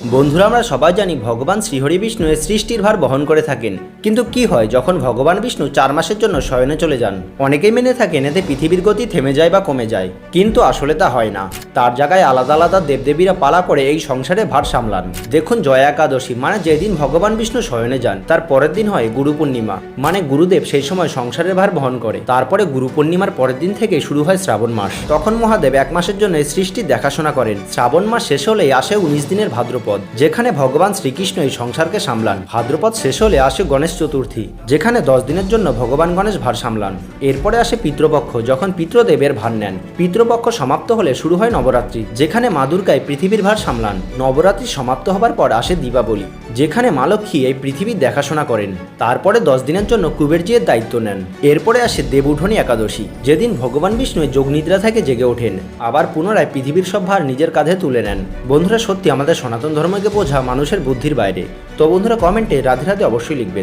বন্ধুরা, আমরা সবাই জানি ভগবান শ্রীহরি বিষ্ণু এর সৃষ্টির ভার বহন করে থাকেন। কিন্তু কি হয় যখন ভগবান বিষ্ণু চার মাসের জন্য শয়নে চলে যান? অনেকেই মেনে থাকেন এতে পৃথিবীর গতি থেমে যায় বা কমে যায়, কিন্তু আসলে তা হয় না। তার জায়গায় আলাদা আলাদা দেবদেবীরা পালা করে এই সংসারে ভার সামলান। দেখুন, জয়া একাদশী মানে যেদিন ভগবান বিষ্ণু শয়নে যান, তার পরের দিন হয় গুরু পূর্ণিমা। মানে গুরুদেব সেই সময় সংসারের ভার বহন করে। তারপরে গুরু পূর্ণিমার পরের দিন থেকে শুরু হয় শ্রাবণ মাস। তখন মহাদেব এক মাসের জন্য এই সৃষ্টির দেখাশোনা করেন। শ্রাবণ মাস শেষ হলেই আসে উনিশ দিনের ভাদ্রপদ। যেখানে ভগবান শ্রীকৃষ্ণ এই সংসারকে সামলান। ভাদ্রপদ শেষ হলে আসে গণেশ চতুর্থী, যেখানে দশ দিনের জন্য ভগবান গণেশ ভার সামলান। এরপরে আসে পিতৃপক্ষ, যখন পিতৃদেবের ভার নেন। পিতৃপক্ষ সমাপ্ত হলে শুরু হয় নবরাত্রি, যেখানে মা দুর্গায় পৃথিবীর ভার সামলান। নবরাত্রি সমাপ্ত হবার পর আসে দীপাবলি, যেখানে মা লক্ষ্মী এই পৃথিবীর দেখাশোনা করেন। তারপরে দশ দিনের জন্য কুবেরজির দায়িত্ব নেন। এরপরে আসে দেবউঠনী একাদশী, যেদিন ভগবান বিষ্ণু যোগনিদ্রা থেকে জেগে ওঠেন। আবার পুনরায় পৃথিবীর সব ভার নিজের কাঁধে তুলে নেন। বন্ধুরা, সত্যি আমাদের সনাতন ধর্মকে বোঝা মানুষের বুদ্ধির বাইরে। তো বন্ধুরা কমেন্টে রাধে রাধে অবশ্যই লিখবেন।